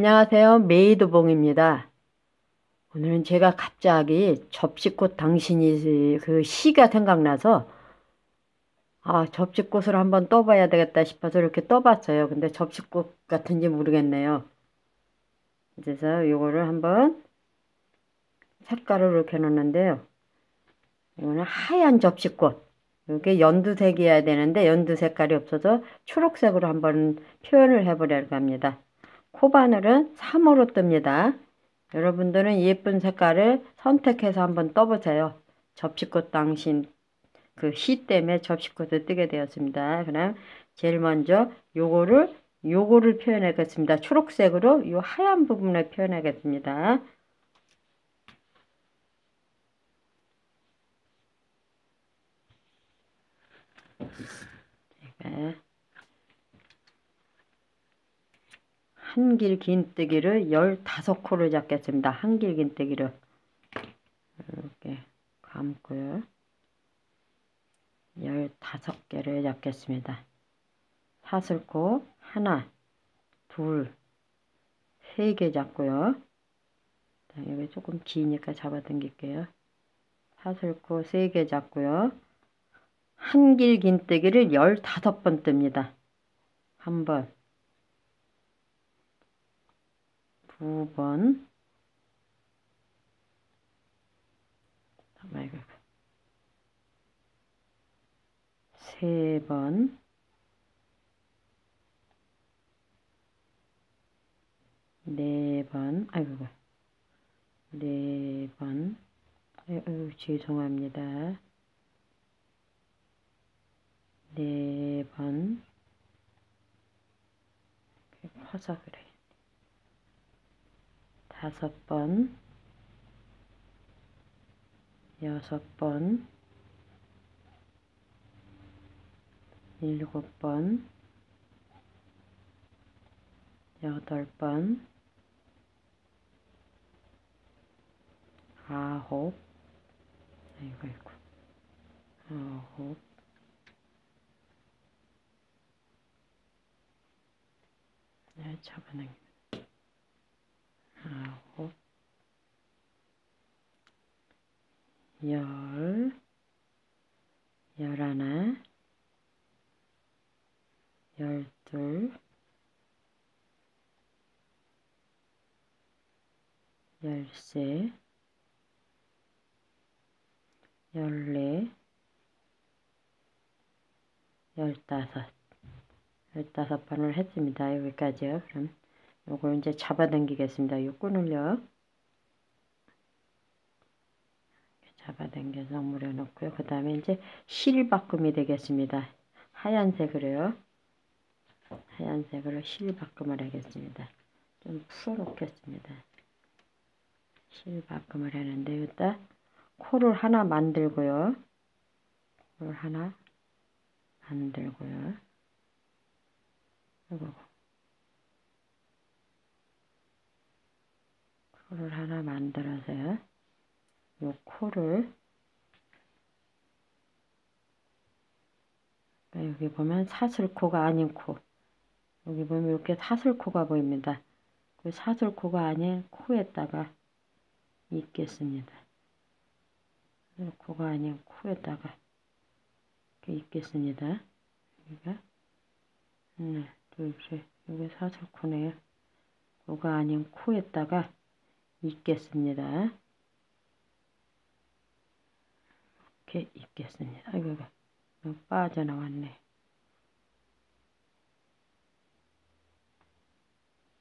안녕하세요. 메이드봉입니다. 오늘은 제가 갑자기 접시꽃 당신이 그 시가 생각나서 아 접시꽃을 한번 떠봐야 되겠다 싶어서 이렇게 떠봤어요. 근데 접시꽃 같은지 모르겠네요. 그래서 이거를 한번 색깔을 이렇게 놓는데요. 이거는 하얀 접시꽃. 이게 연두색이어야 되는데 연두 색깔이 없어서 초록색으로 한번 표현을 해보려고 합니다. 코바늘은 3호로 뜹니다. 여러분들은 예쁜 색깔을 선택해서 한번 떠보세요. 접시꽃 당신 그시 때문에 접시꽃을 뜨게 되었습니다. 그럼 제일 먼저 요거를 요거를 표현하겠습니다. 초록색으로 이 하얀 부분을 표현하겠습니다. 제가 한 길 긴뜨기를 15코를 잡겠습니다. 한 길 긴뜨기를 이렇게 감고요. 15개를 잡겠습니다. 사슬코 하나, 둘, 세 개 잡고요. 여기 조금 기니까 잡아당길게요. 사슬코 세 개 잡고요. 한길 긴뜨기를 15번 뜹니다. 한 번, 두 번, 세 번, 네 번, 아이고, 네 번, 아이고, 죄송합니다. 네 번, 커서 그래. 다섯 번, 여섯 번, 일곱 번, 여덟 번, 아홉, 아이고, 아이고, 아홉, 네, 잡아당기 아홉, 열, 열하나, 열둘, 열세, 열네, 열다섯, 열다섯 번을 했습니다. 여기까지요. 그럼 요걸 이제 잡아당기겠습니다. 요 끈을요. 잡아당겨서 물에 넣고요. 그 다음에 이제 실바꿈이 되겠습니다. 하얀색으로요. 하얀색으로 실바꿈을 하겠습니다. 좀 풀어놓겠습니다. 실바꿈을 하는데 여기다 코를 하나 만들고요. 코를 하나 만들고요. 그리고 코를 하나 만들어서요. 요 코를 여기 보면 사슬코가 아닌 코 여기 보면 이렇게 사슬코가 보입니다. 그 사슬코가 아닌 코에다가 있겠습니다. 코가 아닌 코에다가 이렇게 있겠습니다. 여기가 하나, 둘, 셋. 여기 사슬코네요. 코가 아닌 코에다가 있겠습니다. 이렇게 있겠습니다. 아이고, 빠져나왔네.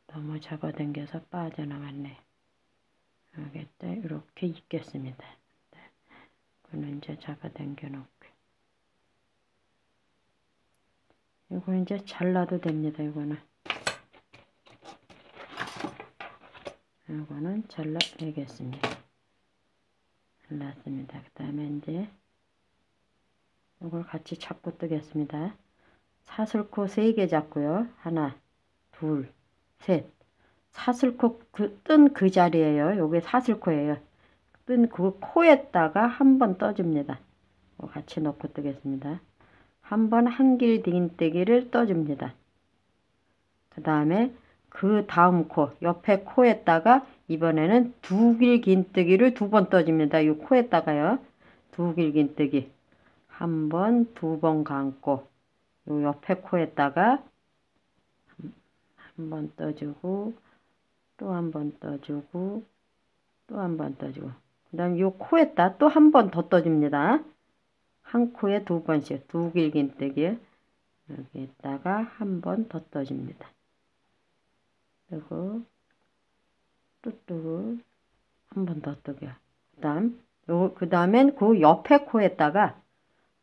너무 잡아당겨서 빠져나왔네. 알겠다. 이렇게 있겠습니다. 이거는 이제 잡아당겨 놓고. 이거 이제 잘라도 됩니다. 이거는. 이거는 잘라내겠습니다. 잘랐습니다. 그 다음에 이제 이걸 같이 잡고 뜨겠습니다. 사슬코 3개 잡고요. 하나, 둘, 셋. 사슬코 그, 뜬그 자리에요. 요게 사슬코예요. 뜬 그 코에다가 한 번 떠줍니다. 같이 넣고 뜨겠습니다. 한 번 한길 딩뜨기를 떠줍니다. 그 다음에 그 다음 코, 옆에 코에다가 이번에는 두 길 긴뜨기를 두 번 떠줍니다. 이 코에다가요. 두 길 긴뜨기. 한 번, 두 번 감고 요 옆에 코에다가 한 번 떠주고 또 한 번 떠주고 또 한 번 떠주고 그 다음 요 코에다 또 한 번 더 떠줍니다. 한 코에 두 번씩 두 길 긴뜨기 여기에다가 한 번 더 떠줍니다. 그리고 또 뜨고 한번 더 뜨고요. 그 다음 요, 그 다음엔 그 옆에 코에다가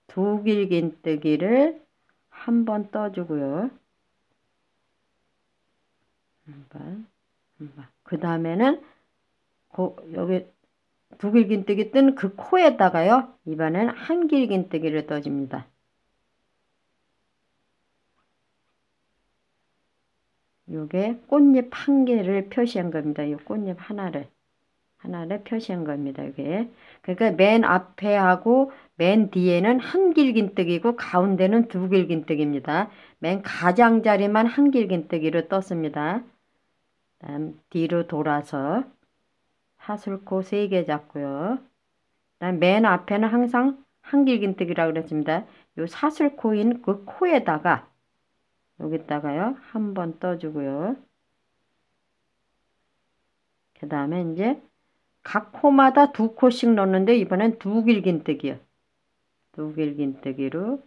두 길긴 뜨기를 한 번 떠주고요. 한 번, 한 번. 그 다음에는 그 여기 두 길긴 뜨기 뜬 그 코에다가요. 이번엔 한 길긴 뜨기를 떠줍니다. 요게 꽃잎 한 개를 표시한 겁니다. 이 꽃잎 하나를 하나를 표시한 겁니다. 이게 그러니까 맨 앞에 하고 맨 뒤에는 한 길긴뜨기고 가운데는 두 길긴뜨기입니다. 맨 가장자리만 한 길긴뜨기로 떴습니다. 다음 뒤로 돌아서 사슬코 3개 잡고요. 다음 맨 앞에는 항상 한 길긴뜨기라고 그랬습니다. 요 사슬코인 그 코에다가 여기다가요. 한 번 떠주고요. 그 다음에 이제 각 코마다 두 코씩 넣는데 이번엔 두 길긴뜨기요. 두 길긴뜨기로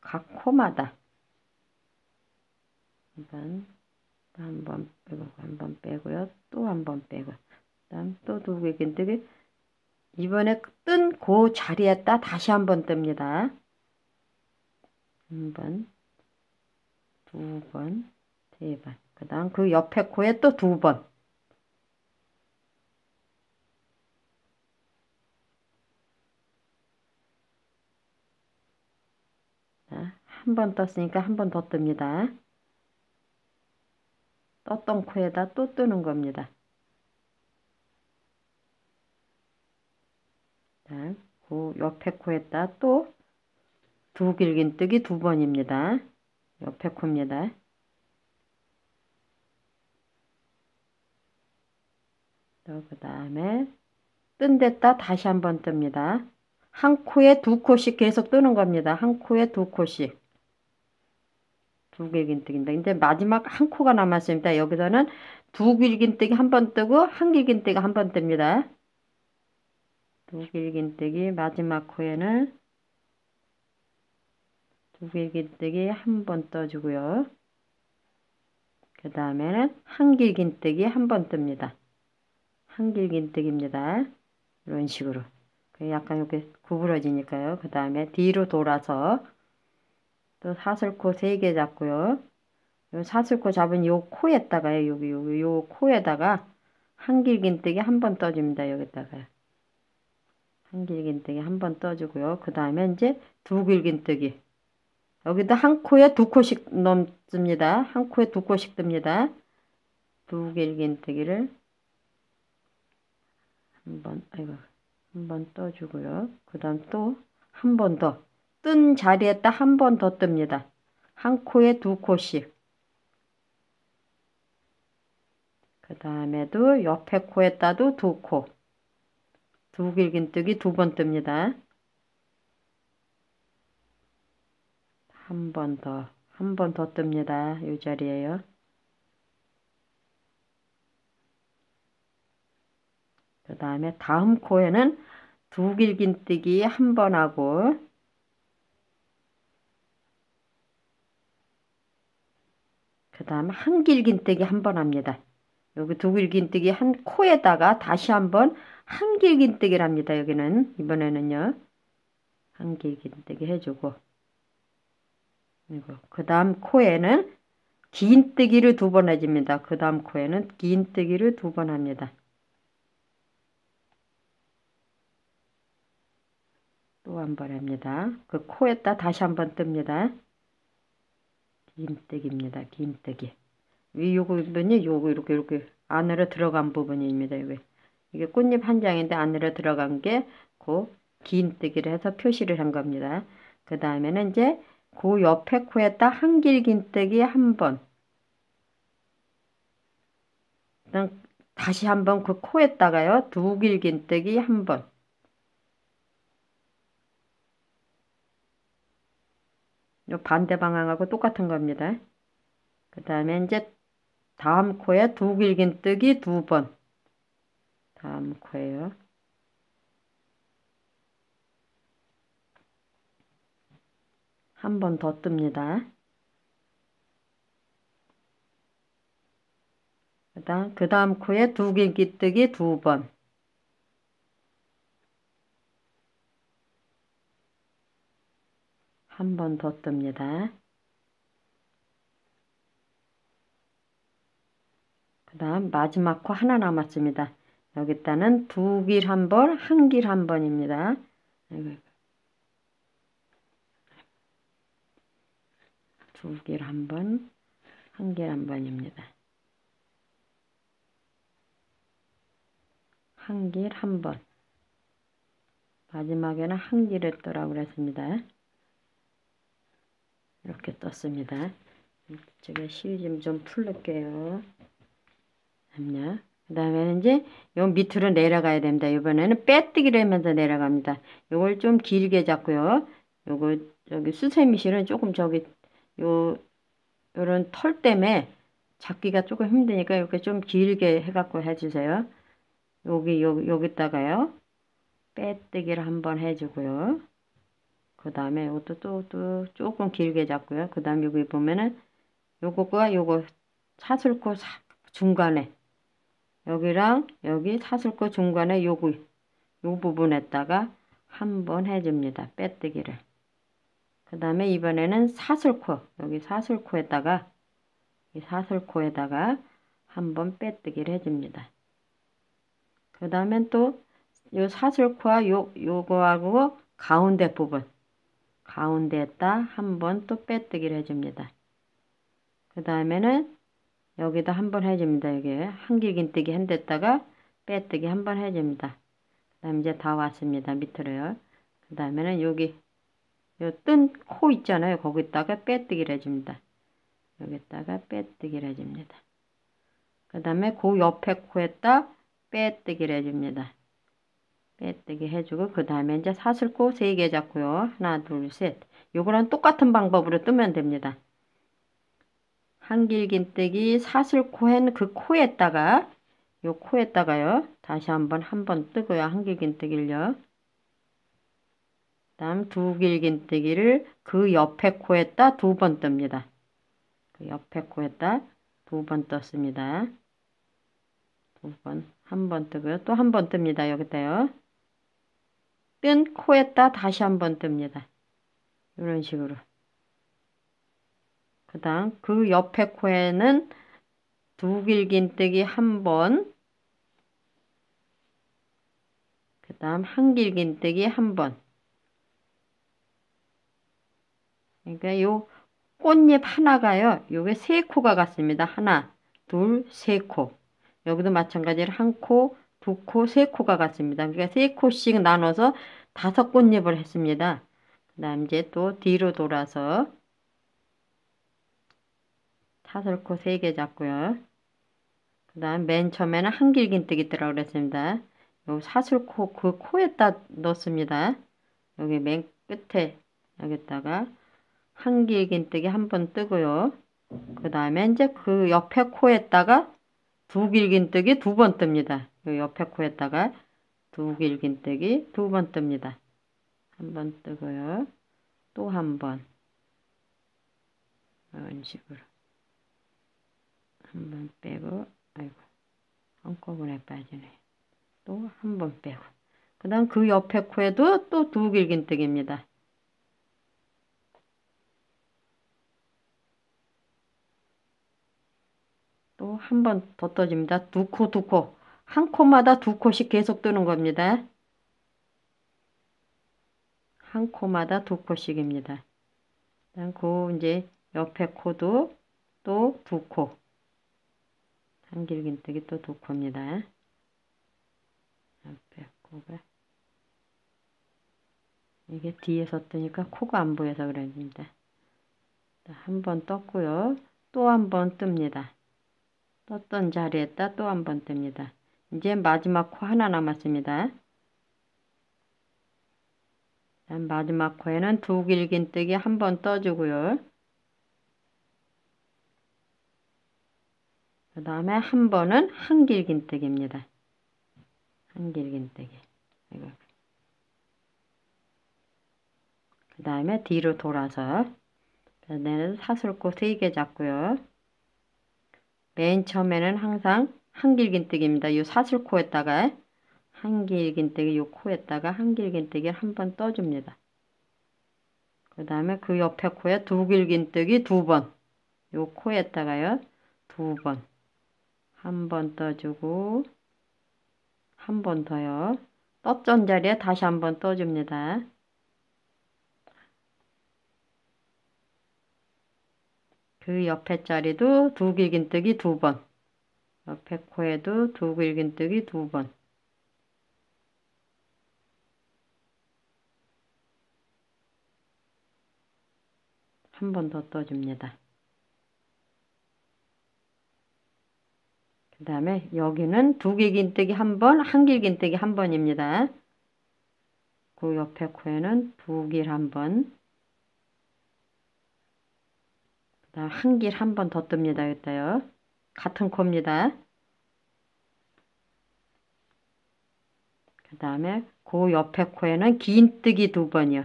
각 코마다 한번 한번 빼고 한번 빼고요. 또 한 번 빼고 그다음 또 두 길긴뜨기 이번에 뜬 그 자리에다 다시 한번 뜹니다. 한 번, 두 번, 세 번. 그 다음 그 옆에 코에 또 두 번. 한 번 떴으니까 한 번 더 뜹니다. 떴던 코에다 또 뜨는 겁니다. 자, 그 옆에 코에다 또 두 길긴 뜨기 두 번입니다. 옆에 코입니다. 그 다음에 뜬 데다 다시 한번 뜹니다. 한 코에 두 코씩 계속 뜨는 겁니다. 한 코에 두 코씩. 두 길긴뜨기인데 이제 마지막 한 코가 남았습니다. 여기서는 두 길긴뜨기 한 번 뜨고 한 길긴뜨기 한 번 뜹니다. 두 길긴뜨기 마지막 코에는 두 길긴뜨기 한 번 떠주고요. 그 다음에는 한 길긴뜨기 한 번 뜹니다. 한 길긴뜨기입니다. 이런 식으로. 약간 이렇게 구부러지니까요. 그 다음에 뒤로 돌아서 또 사슬코 3개 잡고요. 요 사슬코 잡은 요 코에다가요. 여기 여기 요 코에다가 한 길긴뜨기 한 번 떠줍니다. 여기다가요. 한길긴뜨기 한 번 떠주고요. 그 다음에 이제 두 길긴뜨기. 여기다 한 코에 두 코씩 넘습니다. 한 코에 두 코씩 뜹니다. 두 길긴뜨기를 한 번, 아이고, 한번 떠주고요. 그 다음 또 한 번 더. 뜬 자리에다 한 번 더 뜹니다. 한 코에 두 코씩. 그 다음에도 옆에 코에다도 두 코. 두 길긴뜨기 두 번 뜹니다. 한 번 더, 한 번 더 뜹니다. 이 자리에요. 그 다음에 다음 코에는 두 길긴뜨기 한 번 하고 그 다음 한 길긴뜨기 한 번 합니다. 여기 두 길긴뜨기 한 코에다가 다시 한번 한 길긴뜨기를 합니다. 여기는 이번에는요. 한 길긴뜨기 해주고 그 다음 코에는 긴 뜨기를 두 번 해줍니다. 그 다음 코에는 긴 뜨기를 두 번 합니다. 또 한 번 합니다. 그 코에다 다시 한 번 뜹니다. 긴뜨기입니다. 긴뜨기. 위 요거 부분이 요거 이렇게 이렇게 안으로 들어간 부분입니다. 이게 이게 꽃잎 한 장인데 안으로 들어간 게그 긴뜨기를 해서 표시를 한 겁니다. 그 다음에는 이제 그 옆에 코에다 한길 긴뜨기 한 번. 다시 한번 그 코에다가요. 두 길긴뜨기 한 번. 요 반대 방향하고 똑같은 겁니다. 그 다음에 이제 다음 코에 두 길긴뜨기 두 번. 다음 코에요. 한 번 더 뜹니다. 그 다음, 코에 두 길기뜨기 두 번. 한 번 더 뜹니다. 그 다음 마지막 코 하나 남았습니다. 여기다는 두 길 한 번, 한 길 한 번입니다. 두 길 한 번, 한 길 한 번입니다. 한 길 한 번. 마지막에는 한 길을 떠라고 그랬습니다. 이렇게 떴습니다. 제가 실좀 좀 풀을게요. 잠요. 그 다음에는 이제 요 밑으로 내려가야 됩니다. 이번에는 빼뜨기를 하면서 내려갑니다. 요걸 좀 길게 잡고요. 요거 여기 수세미실은 조금 저기 요 요런 털 때문에 잡기가 조금 힘드니까 이렇게 좀 길게 해갖고 해주세요. 여기, 여기, 여기다가요. 빼뜨기를 한번 해주고요. 그 다음에 이것도 또, 또 조금 길게 잡고요. 그 다음에 여기 보면은 요거가 요거 사슬코 중간에 여기랑 여기 사슬코 중간에 요거 요 부분에다가 한번 해줍니다. 빼뜨기를. 그 다음에 이번에는 사슬코 여기 사슬코에다가 이 사슬코에다가 한번 빼뜨기를 해줍니다. 그 다음엔 또 요 사슬코와 요, 요거하고 가운데 부분 가운데에다 한번 또 빼뜨기를 해줍니다. 그 다음에는 여기다 한번 해줍니다. 여기 한길긴뜨기 한 데다가 빼뜨기 한번 해줍니다. 그 다음 이제 다 왔습니다. 밑으로요. 그 다음에는 여기 요 뜬 코 있잖아요. 거기다가 빼뜨기를 해줍니다. 여기다가 빼뜨기를 해줍니다. 그 다음에 그 옆에 코에다 빼뜨기를 해줍니다. 빼뜨기 해주고 그 다음에 이제 사슬코 3개 잡고요. 하나 둘셋 요거랑 똑같은 방법으로 뜨면 됩니다. 한길긴뜨기 사슬코엔 그 코에다가 요 코에다가요. 다시 한번 한번 뜨고요. 한길긴뜨기를요. 다음 두 길긴뜨기를 그 옆에 코에다 두 번 뜹니다. 그 옆에 코에다 두 번 떴습니다. 두 번, 한 번 뜨고요. 또 한 번 뜹니다. 여기다요. 뜬 코에다 다시 한 번 뜹니다. 이런 식으로. 그 다음 그 옆에 코에는 두 길긴뜨기 한 번, 그 다음 한 길긴뜨기 한 번. 그러니까 요 꽃잎 하나가요. 요게 세 코가 같습니다. 하나, 둘, 세 코. 여기도 마찬가지로 한 코, 두 코, 세 코가 같습니다. 그러니까 세 코씩 나눠서 다섯 꽃잎을 했습니다. 그 다음 이제 또 뒤로 돌아서 사슬코 세 개 잡고요. 그 다음 맨 처음에는 한길긴뜨기 있더라고 그랬습니다. 요 사슬코 그 코에다 넣습니다. 여기 맨 끝에 여기다가 한 길긴뜨기 한 번 뜨고요. 그 다음에 이제 그 옆에 코에다가 두 길긴뜨기 두 번 뜹니다. 요 옆에 코에다가 두 길긴뜨기 두 번 뜹니다. 한 번 뜨고요. 또 한 번. 이런 식으로. 한 번 빼고, 아이고, 한꺼번에 빠지네. 또 한 번 빼고. 그 다음 그 옆에 코에도 또 두 길긴뜨기입니다. 또 한 번 더 떠집니다. 두 코, 두 코. 한 코마다 두 코씩 계속 뜨는 겁니다. 한 코마다 두 코씩입니다. 그 이제 옆에 코도 또 두 코. 한길긴뜨기 또 두 코입니다. 옆에 코가 이게 뒤에서 뜨니까 코가 안 보여서 그럽니다. 한 번 떴고요. 또 한 번 뜹니다. 떴던 자리에다 또 한 번 뜹니다. 이제 마지막 코 하나 남았습니다. 마지막 코에는 두 길긴 뜨기 한 번 떠주고요. 그 다음에 한 번은 한 길긴 뜨기입니다. 한 길긴 뜨기. 그 다음에 뒤로 돌아서 얘는 사슬코 3개 잡고요. 맨 처음에는 항상 한 길긴뜨기입니다. 이 사슬코에다가 한 길긴뜨기 요 코에다가 한 길긴뜨기를 한번 떠줍니다. 그 다음에 그 옆에 코에 두 길긴뜨기 두 번. 요 코에다가요. 두 번. 한 번 떠주고 한 번 더요. 떴전 자리에 다시 한 번 떠줍니다. 그 옆에 자리도 두 길긴뜨기 두 번. 옆에 코에도 두 길긴뜨기 두 번. 한 번 더 떠줍니다. 그 다음에 여기는 두 길긴뜨기 한 번, 한 길긴뜨기 한 번입니다. 그 옆에 코에는 두 길 한 번, 한 길 한 번 더 뜹니다. 여기다요. 같은 코입니다. 그 다음에 그 옆에 코에는 긴 뜨기 두 번이요.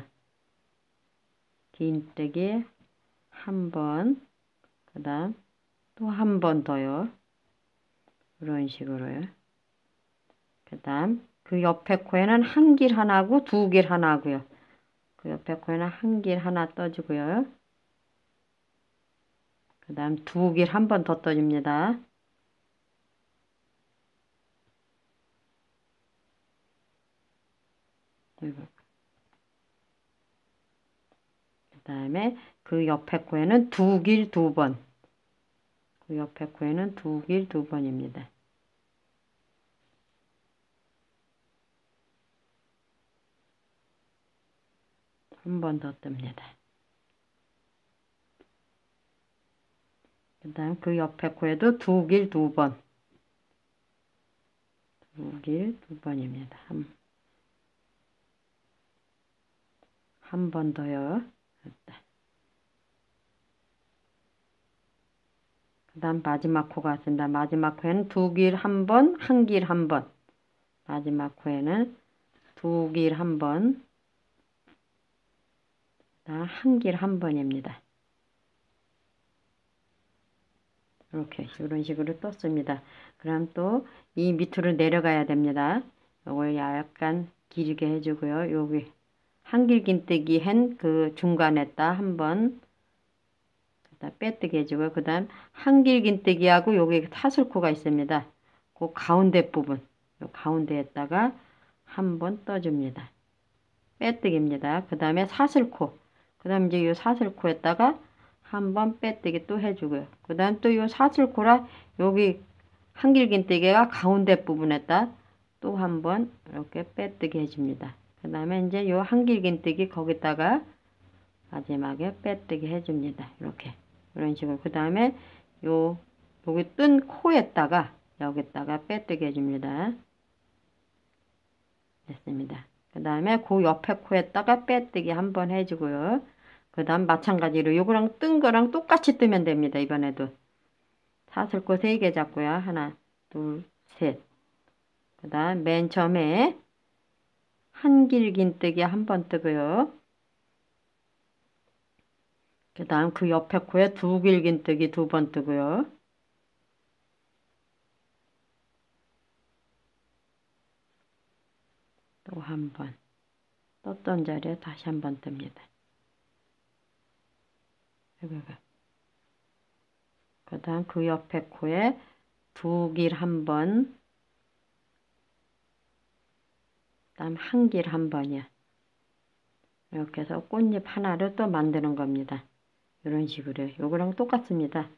긴 뜨기 한 번, 그 다음 또 한 번 더요. 이런 식으로요. 그 다음 그 옆에 코에는 한 길 하나고 두 길 하나고요. 그 옆에 코에는 한 길 하나 떠주고요. 그 다음 두길 한 번 더 떠줍니다. 그 다음에 그 옆에 코에는 두길 두 번. 그 옆에 코에는 두길 두 번입니다. 한 번 더 뜹니다. 그 다음 그 옆에 코에도 두 길 두 번. 두 길 두 번입니다. 한번 더요. 그 다음 마지막 코가 왔습니다. 마지막 코에는 두 길 한 번, 한 길 한 번. 마지막 코에는 두 길 한 번, 한 길 한 번입니다. 이렇게 이런 식으로 떴습니다. 그럼 또 이 밑으로 내려가야 됩니다. 이걸 약간 길게 해주고요. 여기 한길긴뜨기 한 그 중간에다 한번 빼뜨기 해주고요. 그 다음 한길긴뜨기하고 여기 타슬코가 있습니다. 그 가운데 부분 가운데에다가 한번 떠줍니다. 빼뜨기입니다. 그 다음에 사슬코 그 다음 이제 이 사슬코에다가 한번 빼뜨기 또 해주고요. 그 다음 또이 사슬코라 여기 한길긴뜨기가 가운데 부분에다 또 한번 이렇게 빼뜨기 해줍니다. 그 다음에 이제 이 한길긴뜨기 거기다가 마지막에 빼뜨기 해줍니다. 이렇게 이런 식으로 그 다음에 요 여기 뜬 코에다가 여기다가 빼뜨기 해줍니다. 됐습니다. 그 다음에 그 옆에 코에다가 빼뜨기 한번 해주고요. 그 다음 마찬가지로 요거랑 뜬 거랑 똑같이 뜨면 됩니다. 이번에도 사슬코 3개 잡고요. 하나 둘셋 그 다음 맨 처음에 한 길 긴뜨기 한 번 뜨고요. 그 다음 그 옆에 코에 두 길 긴뜨기 두 번 뜨고요. 또 한 번 떴던 자리에 다시 한 번 뜹니다. 그 다음 그 옆에 코에 두 길 한 번, 그 다음 한 길 한 번이야. 이렇게 해서 꽃잎 하나를 또 만드는 겁니다. 이런 식으로 요거랑 똑같습니다.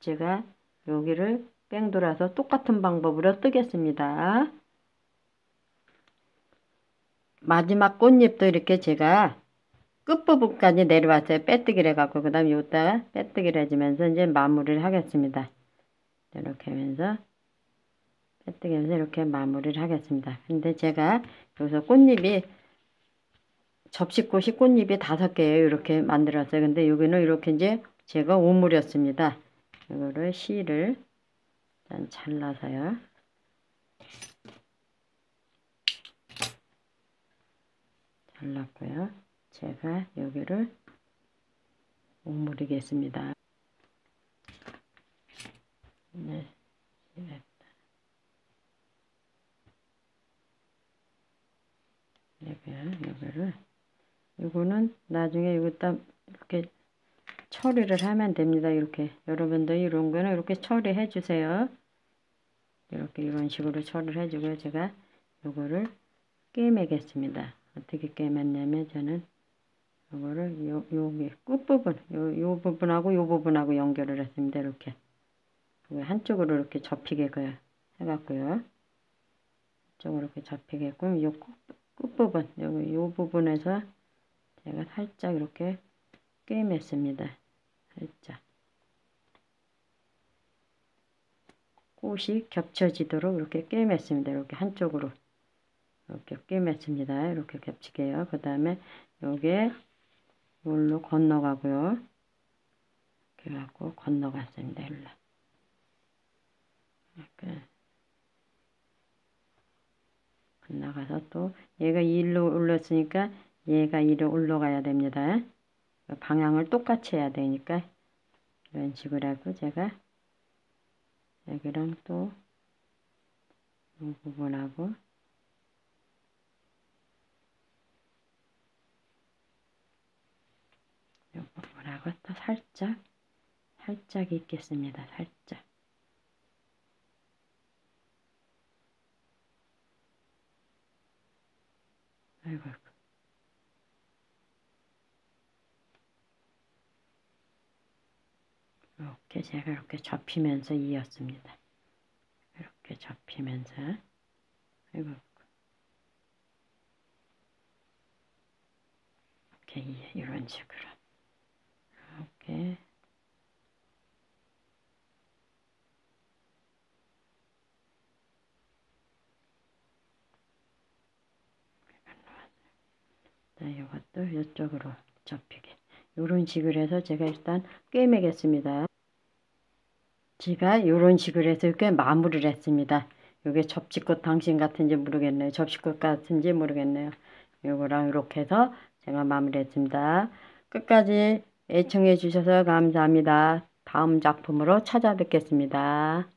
제가 여기를 뺑 돌아서 똑같은 방법으로 뜨겠습니다. 마지막 꽃잎도 이렇게 제가 끝부분까지 내려왔어요. 빼뜨기를 해갖고 그 다음에 여기다가 빼뜨기를 해주면서 이제 마무리를 하겠습니다. 이렇게 하면서 빼뜨기면서 이렇게 마무리를 하겠습니다. 근데 제가 여기서 꽃잎이 접시꽃이 꽃잎이 다섯 개예요. 이렇게 만들었어요. 근데 여기는 이렇게 이제 제가 오므렸습니다. 이거를 실을 일단 잘라서요. 잘랐고요. 제가 여기를 오므리겠습니다. 네, 이랬다. 여기, 여기를, 이거는 나중에 여기다 이렇게 처리를 하면 됩니다. 이렇게. 여러분들 이런 거는 이렇게 처리해 주세요. 이렇게 이런 식으로 처리를 해주고요. 제가 요거를 깨매겠습니다. 어떻게 깨맸냐면 저는 요거를 요, 여기 끝부분, 요, 요 부분하고 요 부분하고 연결을 했습니다. 이렇게. 한쪽으로 이렇게 접히게끔 해갖고요. 이쪽으로 이렇게 접히게끔 요 끝, 끝부분, 여기 요 부분에서 제가 살짝 이렇게 꿰맸습니다. 살짝. 꽃이 겹쳐지도록 이렇게 꿰맸습니다. 이렇게 한쪽으로. 이렇게 꿰맸습니다. 이렇게 겹치게 해요. 그 다음에 요게 이걸로 건너가고요. 이렇게 갖고 건너갔습니다. 일로. 이렇게 건너가서 또 얘가 일로 올랐으니까 얘가 이로 올라가야 됩니다. 방향을 똑같이 해야 되니까 이런 식으로 하고 제가 여기랑 또이 부분하고 이 또 살짝 살짝 있겠습니다. 살짝. 아이고 이렇게 제가 이렇게 접히면서 이었습니다. 이렇게 접히면서. 아이고 이렇게 이런 식으로 이렇게 자, 이것도 이쪽으로 접히게 이런 식으로 해서 제가 일단 꿰매겠습니다. 제가 이런 식으로 해서 이렇게 마무리를 했습니다. 이게 접시꽃 당신 같은지 모르겠네요. 접시꽃 같은지 모르겠네요. 요거랑 이렇게 해서 제가 마무리했습니다. 끝까지 애청해 주셔서 감사합니다. 다음 작품으로 찾아뵙겠습니다.